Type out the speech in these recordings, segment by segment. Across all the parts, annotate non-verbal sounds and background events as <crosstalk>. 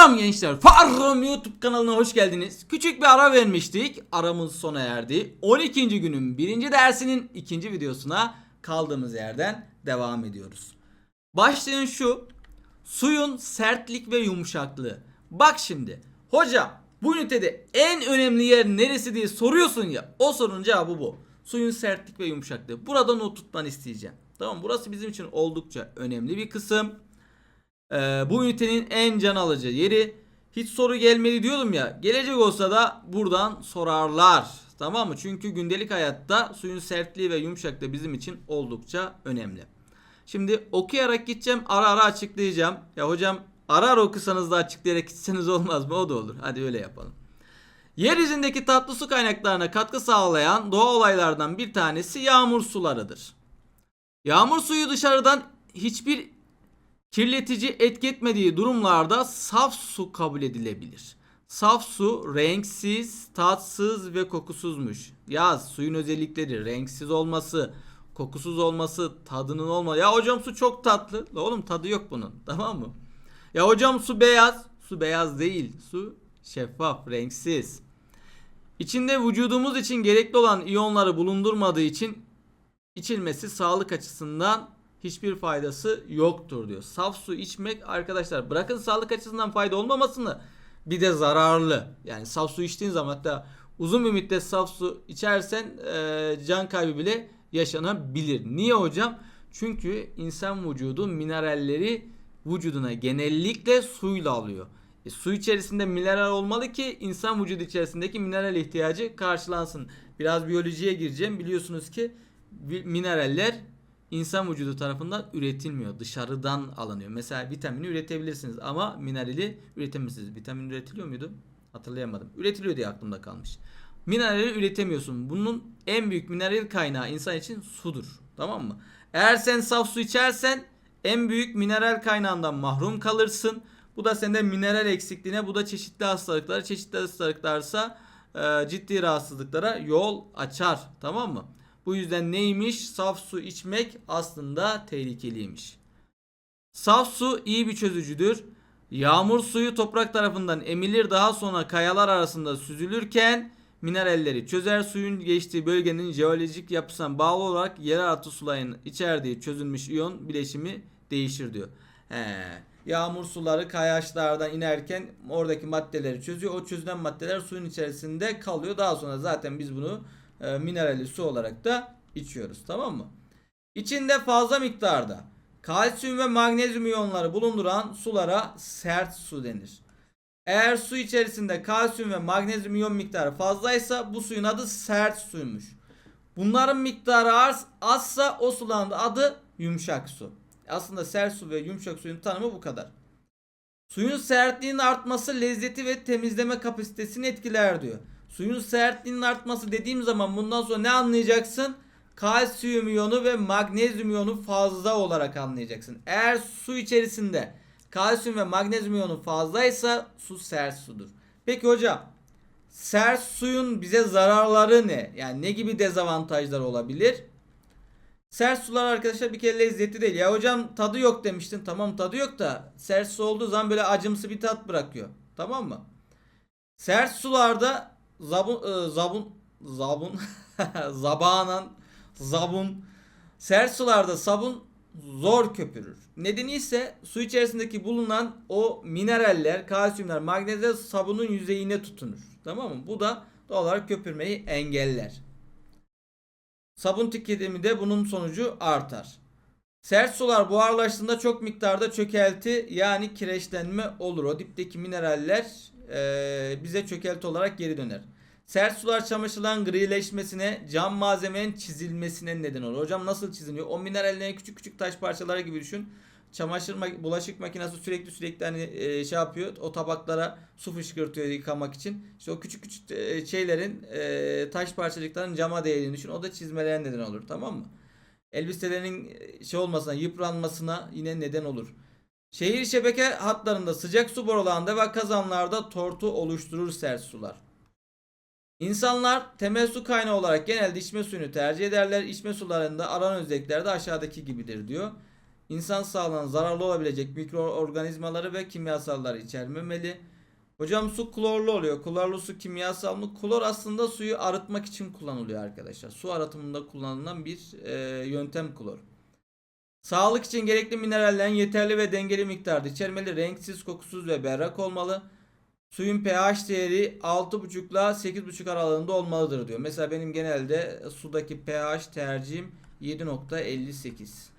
Selam gençler. Farrum YouTube kanalına hoş geldiniz. Küçük bir ara vermiştik. Aramız sona erdi. 12. günün birinci dersinin ikinci videosuna kaldığımız yerden devam ediyoruz. Başlığın şu. Suyun sertlik ve yumuşaklığı. Bak şimdi. Hocam bu ünitede en önemli yer neresi diye soruyorsun ya. O sorunun cevabı bu. Suyun sertlik ve yumuşaklığı. Burada not tutmanı isteyeceğim. Tamam burası bizim için oldukça önemli bir kısım. Ee, bu ünitenin en can alıcı yeri. Hiç soru gelmedi diyordum ya. Gelecek olsa da buradan sorarlar. Tamam mı? Çünkü gündelik hayatta suyun sertliği ve yumuşaklığı bizim için oldukça önemli. Şimdi okuyarak gideceğim. Ara ara açıklayacağım. Ya hocam ara ara okusanız da açıklayarak gitseniz olmaz mı? O da olur. Hadi öyle yapalım. Yeryüzündeki tatlı su kaynaklarına katkı sağlayan doğa olaylardan bir tanesi yağmur sularıdır. Yağmur suyu dışarıdan hiçbir kirletici etki etmediği durumlarda saf su kabul edilebilir. Saf su renksiz, tatsız ve kokusuzmuş. Yaz suyun özellikleri renksiz olması, kokusuz olması, tadının olma. Ya hocam su çok tatlı. La oğlum tadı yok bunun. <laughs> Tamam mı? Ya hocam su beyaz. Su beyaz değil. Su şeffaf, renksiz. İçinde vücudumuz için gerekli olan iyonları bulundurmadığı için içilmesi sağlık açısından hiçbir faydası yoktur diyor. Saf su içmek arkadaşlar bırakın sağlık açısından fayda olmamasını bir de zararlı. Yani saf su içtiğin zaman hatta uzun bir müddet saf su içersen e, can kaybı bile yaşanabilir. Niye hocam? Çünkü insan vücudu mineralleri vücuduna genellikle suyla alıyor. E, su içerisinde mineral olmalı ki insan vücudu içerisindeki mineral ihtiyacı karşılansın. Biraz biyolojiye gireceğim. Biliyorsunuz ki mineraller insan vücudu tarafından üretilmiyor. Dışarıdan alınıyor. Mesela vitamini üretebilirsiniz ama minerali üretemezsiniz. Vitamin üretiliyor muydu? Hatırlayamadım. Üretiliyor diye aklımda kalmış. Minerali üretemiyorsun. Bunun en büyük mineral kaynağı insan için sudur. Tamam mı? Eğer sen saf su içersen en büyük mineral kaynağından mahrum kalırsın. Bu da sende mineral eksikliğine, bu da çeşitli hastalıklara, çeşitli hastalıklarsa e, ciddi rahatsızlıklara yol açar. Tamam mı? Bu yüzden neymiş? Saf su içmek aslında tehlikeliymiş. Saf su iyi bir çözücüdür. Yağmur suyu toprak tarafından emilir daha sonra kayalar arasında süzülürken mineralleri çözer suyun geçtiği bölgenin jeolojik yapısına bağlı olarak yeraltı sularının içerdiği çözülmüş iyon bileşimi değişir diyor. He. Yağmur suları kayaçlardan inerken oradaki maddeleri çözüyor. O çözülen maddeler suyun içerisinde kalıyor. Daha sonra zaten biz bunu e, mineralli su olarak da içiyoruz. Tamam mı? İçinde fazla miktarda kalsiyum ve magnezyum iyonları bulunduran sulara sert su denir. Eğer su içerisinde kalsiyum ve magnezyum iyon miktarı fazlaysa bu suyun adı sert suymuş. Bunların miktarı az, azsa o suların adı yumuşak su. Aslında sert su ve yumuşak suyun tanımı bu kadar. Suyun sertliğinin artması lezzeti ve temizleme kapasitesini etkiler diyor. Suyun sertliğinin artması dediğim zaman bundan sonra ne anlayacaksın? Kalsiyum iyonu ve magnezyum iyonu fazla olarak anlayacaksın. Eğer su içerisinde kalsiyum ve magnezyum iyonu fazlaysa su sert sudur. Peki hocam sert suyun bize zararları ne? Yani ne gibi dezavantajları olabilir? Sert sular arkadaşlar bir kere lezzetli değil. Ya hocam tadı yok demiştin. Tamam tadı yok da sert su olduğu zaman böyle acımsı bir tat bırakıyor. Tamam mı? Sert sularda zabun e, zabun zabun <laughs> zabanan zabun sert sularda sabun zor köpürür. Nedeni ise su içerisindeki bulunan o mineraller, kalsiyumlar, magnezyum sabunun yüzeyine tutunur. Tamam mı? Bu da doğal olarak köpürmeyi engeller. Sabun tüketimi de bunun sonucu artar. Sert sular buharlaştığında çok miktarda çökelti yani kireçlenme olur. O dipteki mineraller eee, bize çökelti olarak geri döner. Sert sular çamaşırların grileşmesine, cam malzemenin çizilmesine neden olur. Hocam nasıl çiziliyor? O minerallerin küçük küçük taş parçaları gibi düşün. Çamaşır ma- bulaşık makinesi sürekli sürekli hani e, şey yapıyor. O tabaklara su fışkırtıyor yıkamak için. İşte o küçük küçük e, şeylerin e, taş parçacıkların cama değdiğini düşün. O da çizmelere neden olur. Tamam mı? Elbiselerin e, şey olmasına, yıpranmasına yine neden olur. Şehir şebeke hatlarında sıcak su borularında ve kazanlarda tortu oluşturur sert sular. İnsanlar temel su kaynağı olarak genelde içme suyunu tercih ederler. İçme sularında aranan özellikler de aşağıdaki gibidir diyor. İnsan sağlığına zararlı olabilecek mikroorganizmaları ve kimyasalları içermemeli. Hocam su klorlu oluyor. Klorlu su kimyasal mı? Klor aslında suyu arıtmak için kullanılıyor arkadaşlar. Su arıtımında kullanılan bir e, yöntem klor. Sağlık için gerekli minerallerin yeterli ve dengeli miktarda içermeli. Renksiz, kokusuz ve berrak olmalı. Suyun pH değeri 6,5 ile 8,5 aralığında olmalıdır diyor. Mesela benim genelde sudaki pH tercihim 7.58.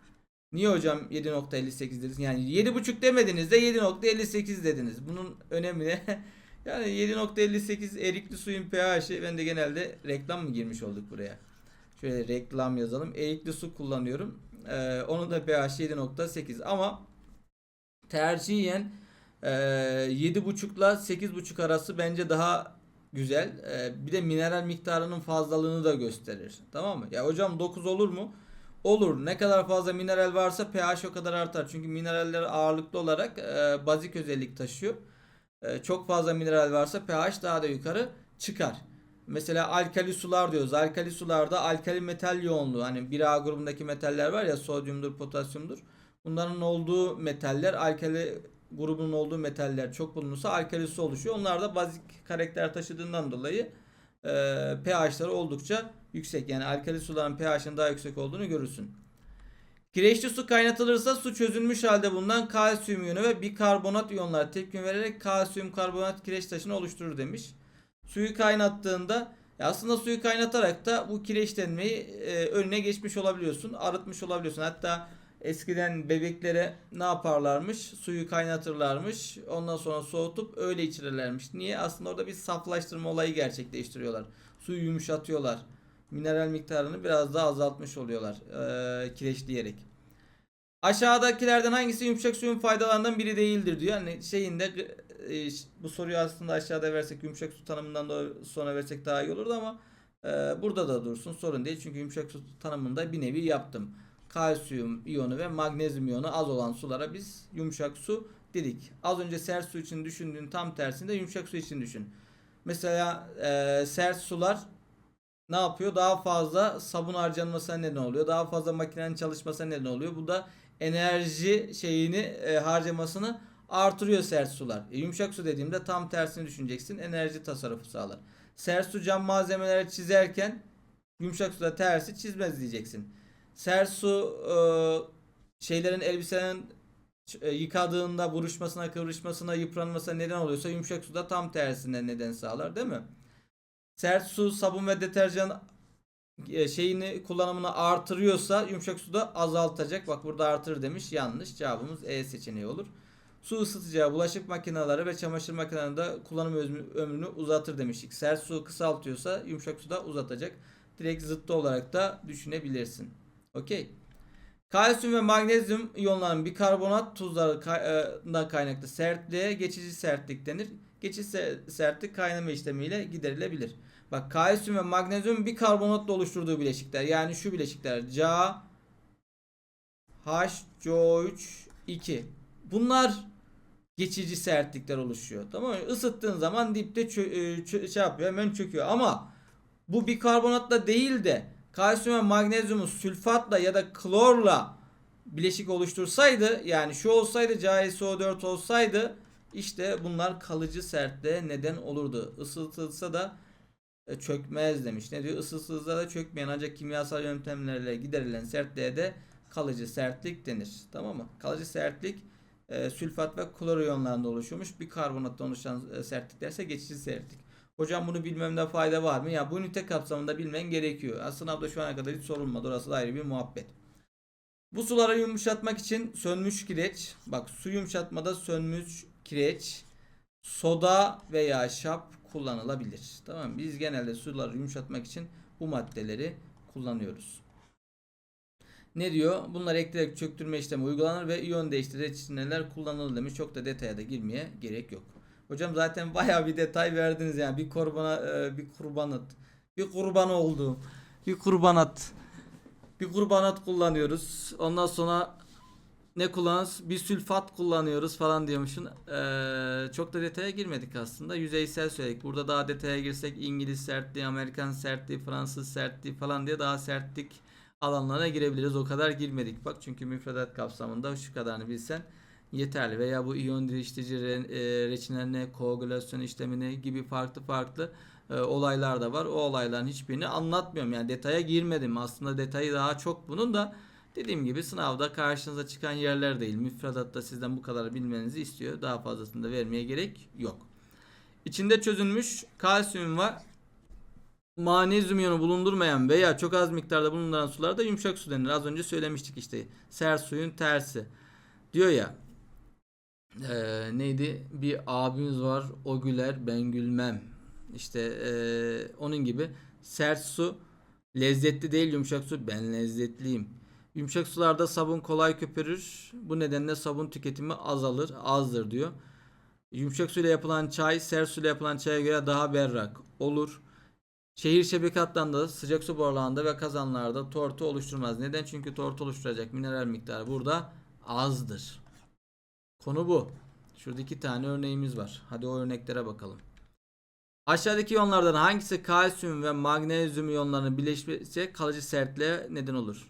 Niye hocam 7.58 dediniz? Yani 7.5 demediniz de 7.58 dediniz. Bunun önemi ne? <laughs> yani 7.58 erikli suyun pH'i ben de genelde reklam mı girmiş olduk buraya? Şöyle reklam yazalım. Erikli su kullanıyorum. Ee, onun da pH 7.8 ama tercihen ee, 7.5 ile 8.5 arası bence daha güzel. Ee, bir de mineral miktarının fazlalığını da gösterir. Tamam mı? Ya hocam 9 olur mu? Olur. Ne kadar fazla mineral varsa pH o kadar artar. Çünkü mineraller ağırlıklı olarak e, bazik özellik taşıyor. E, çok fazla mineral varsa pH daha da yukarı çıkar. Mesela alkali sular diyoruz. Alkali sularda alkali metal yoğunluğu hani 1A grubundaki metaller var ya sodyumdur, potasyumdur. Bunların olduğu metaller alkali grubunun olduğu metaller çok bulunursa alkali su oluşuyor. Onlar da bazik karakter taşıdığından dolayı e, pH'ları oldukça yüksek. Yani alkali suların pH'inin daha yüksek olduğunu görürsün. Kireçli su kaynatılırsa su çözülmüş halde bulunan kalsiyum iyonu ve bikarbonat iyonlar tepki vererek kalsiyum karbonat kireç taşını oluşturur demiş. Suyu kaynattığında aslında suyu kaynatarak da bu kireçlenmeyi e, önüne geçmiş olabiliyorsun. Arıtmış olabiliyorsun. Hatta eskiden bebeklere ne yaparlarmış? Suyu kaynatırlarmış. Ondan sonra soğutup öyle içirirlermiş. Niye? Aslında orada bir saflaştırma olayı gerçekleştiriyorlar. Suyu yumuşatıyorlar. Mineral miktarını biraz daha azaltmış oluyorlar. E, kireçleyerek. Aşağıdakilerden hangisi yumuşak suyun faydalarından biri değildir diyor. Yani şeyinde bu soruyu aslında aşağıda versek yumuşak su tanımından da sonra versek daha iyi olurdu ama e, burada da dursun sorun değil. Çünkü yumuşak su tanımında bir nevi yaptım. Kalsiyum iyonu ve magnezyum iyonu az olan sulara biz yumuşak su dedik. Az önce sert su için düşündüğün tam tersinde yumuşak su için düşün. Mesela e, sert sular ne yapıyor? Daha fazla sabun harcanmasına neden oluyor. Daha fazla makinenin çalışmasına neden oluyor. Bu da enerji şeyini e, harcamasını artırıyor sert sular. E, yumuşak su dediğimde tam tersini düşüneceksin. Enerji tasarrufu sağlar. Sert su cam malzemeleri çizerken yumuşak suda tersi çizmez diyeceksin. Sert su e, şeylerin elbiselerin e, yıkadığında buruşmasına, kıvrışmasına, yıpranmasına neden oluyorsa yumuşak suda tam tersine neden sağlar değil mi? Sert su, sabun ve deterjan e, şeyini kullanımını artırıyorsa yumuşak suda azaltacak. Bak burada artırır demiş. Yanlış. Cevabımız E seçeneği olur. Su ısıtacağı bulaşık makineleri ve çamaşır makinelerinde kullanım ömrünü uzatır demiştik. Sert su kısaltıyorsa yumuşak suda uzatacak. Direkt zıttı olarak da düşünebilirsin. Okey. Kalsiyum ve magnezyum iyonların bikarbonat tuzlarından kaynaklı sertliğe geçici sertlik denir. Geçici se- sertlik kaynama işlemiyle giderilebilir. Bak kalsiyum ve magnezyum bikarbonatla oluşturduğu bileşikler. Yani şu bileşikler Ca HCO3 2. Bunlar geçici sertlikler oluşuyor. Tamam mı? Isıttığın zaman dipte e, şey yapıyor hemen çöküyor. Ama bu bikarbonatla değil de kalsiyum ve magnezyumu sülfatla ya da klorla bileşik oluştursaydı yani şu olsaydı CaSO4 olsaydı işte bunlar kalıcı sertliğe neden olurdu. Isıtılsa da e, çökmez demiş. Ne diyor? Isısızda da çökmeyen ancak kimyasal yöntemlerle giderilen sertliğe de kalıcı sertlik denir. Tamam mı? Kalıcı sertlik e, sülfat ve klor iyonlarında oluşuyormuş. Bir karbonattan oluşan e, sertlikler geçici sertlik. Hocam bunu bilmemde fayda var mı? Ya bu ünite kapsamında bilmen gerekiyor. Aslında sınavda şu ana kadar hiç sorulmadı. Orası da ayrı bir muhabbet. Bu suları yumuşatmak için sönmüş kireç. Bak su yumuşatmada sönmüş kireç, soda veya şap kullanılabilir. Tamam? Biz genelde suları yumuşatmak için bu maddeleri kullanıyoruz. Ne diyor? Bunlar ekleyerek çöktürme işlemi uygulanır ve iyon değiştirici reçineler kullanılır demiş. Çok da detaya da girmeye gerek yok. Hocam zaten bayağı bir detay verdiniz yani. Bir kurbana e, bir kurbanat. Bir kurban oldu. Bir kurbanat. Bir kurbanat kullanıyoruz. Ondan sonra ne kullanırız? Bir sülfat kullanıyoruz falan diyormuşsun. Ee, çok da detaya girmedik aslında. Yüzeysel söyledik. Burada daha detaya girsek İngiliz sertliği, Amerikan sertliği, Fransız sertliği falan diye daha sertlik alanlarına girebiliriz. O kadar girmedik. Bak çünkü müfredat kapsamında şu kadarını bilsen yeterli. Veya bu iyon diriştirici re- e, reçinlerine, koagülasyon işlemine gibi farklı farklı e, olaylar da var. O olayların hiçbirini anlatmıyorum. Yani detaya girmedim. Aslında detayı daha çok bunun da dediğim gibi sınavda karşınıza çıkan yerler değil. Müfredatta sizden bu kadar bilmenizi istiyor. Daha fazlasını da vermeye gerek yok. İçinde çözülmüş kalsiyum ve manezyum iyonu bulundurmayan veya çok az miktarda bulunduran sularda yumuşak su denir. Az önce söylemiştik işte. Ser suyun tersi. Diyor ya eee, neydi? Bir abimiz var o güler ben gülmem. İşte eee, onun gibi sert su lezzetli değil yumuşak su ben lezzetliyim. Yumuşak sularda sabun kolay köpürür. Bu nedenle sabun tüketimi azalır, azdır diyor. Yumuşak suyla yapılan çay sert suyla yapılan çaya göre daha berrak olur. Şehir şebeke hatlarında sıcak su borularında ve kazanlarda tortu oluşturmaz. Neden? Çünkü tortu oluşturacak mineral miktarı burada azdır. Konu bu. Şurada iki tane örneğimiz var. Hadi o örneklere bakalım. Aşağıdaki iyonlardan hangisi kalsiyum ve magnezyum iyonlarının birleşmesi kalıcı sertliğe neden olur?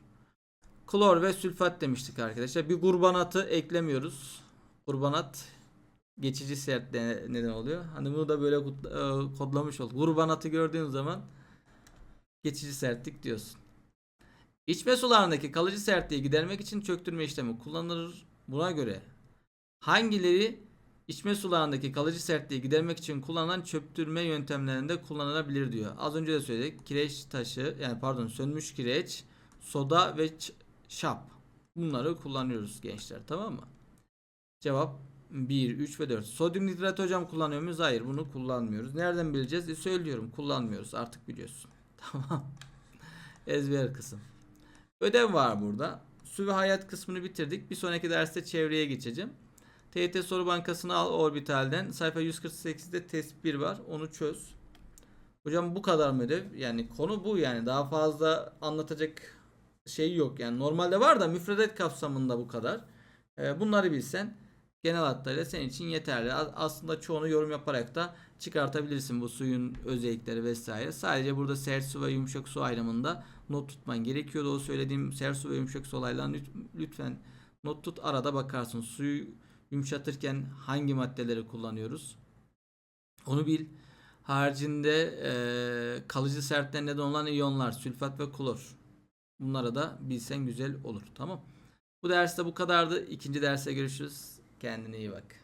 Klor ve sülfat demiştik arkadaşlar. Bir kurbanatı eklemiyoruz. Kurbanat geçici sertliğe neden oluyor. Hani bunu da böyle e, kodlamış olduk. Kurbanatı gördüğün zaman geçici sertlik diyorsun. İçme sularındaki kalıcı sertliği gidermek için çöktürme işlemi kullanılır. Buna göre hangileri içme sularındaki kalıcı sertliği gidermek için kullanılan çöktürme yöntemlerinde kullanılabilir diyor. Az önce de söyledik. Kireç taşı yani pardon sönmüş kireç, soda ve şap. Bunları kullanıyoruz gençler tamam mı? Cevap 1, 3 ve 4. Sodyum nitrat hocam kullanıyor muyuz? Hayır bunu kullanmıyoruz. Nereden bileceğiz? E, söylüyorum kullanmıyoruz artık biliyorsun. <laughs> Tamam. Ezber kısım. Ödev var burada. Su ve hayat kısmını bitirdik. Bir sonraki derste çevreye geçeceğim. TYT soru bankasını al orbitalden. Sayfa 148'de test 1 var. Onu çöz. Hocam bu kadar mı ödev? Yani konu bu yani. Daha fazla anlatacak şey yok. Yani normalde var da müfredat kapsamında bu kadar. Ee, bunları bilsen genel hatlarıyla senin için yeterli. Aslında çoğunu yorum yaparak da çıkartabilirsin bu suyun özellikleri vesaire. Sadece burada sert su ve yumuşak su ayrımında not tutman gerekiyordu. O söylediğim sert su ve yumuşak su olaylarını lüt- lütfen not tut. Arada bakarsın. Suyu yumuşatırken hangi maddeleri kullanıyoruz? Onu bil. Haricinde eee, kalıcı sertliğe neden olan iyonlar, sülfat ve klor. Bunlara da bilsen güzel olur. Tamam. Bu derste bu kadardı. İkinci derse görüşürüz. Kendine iyi bak.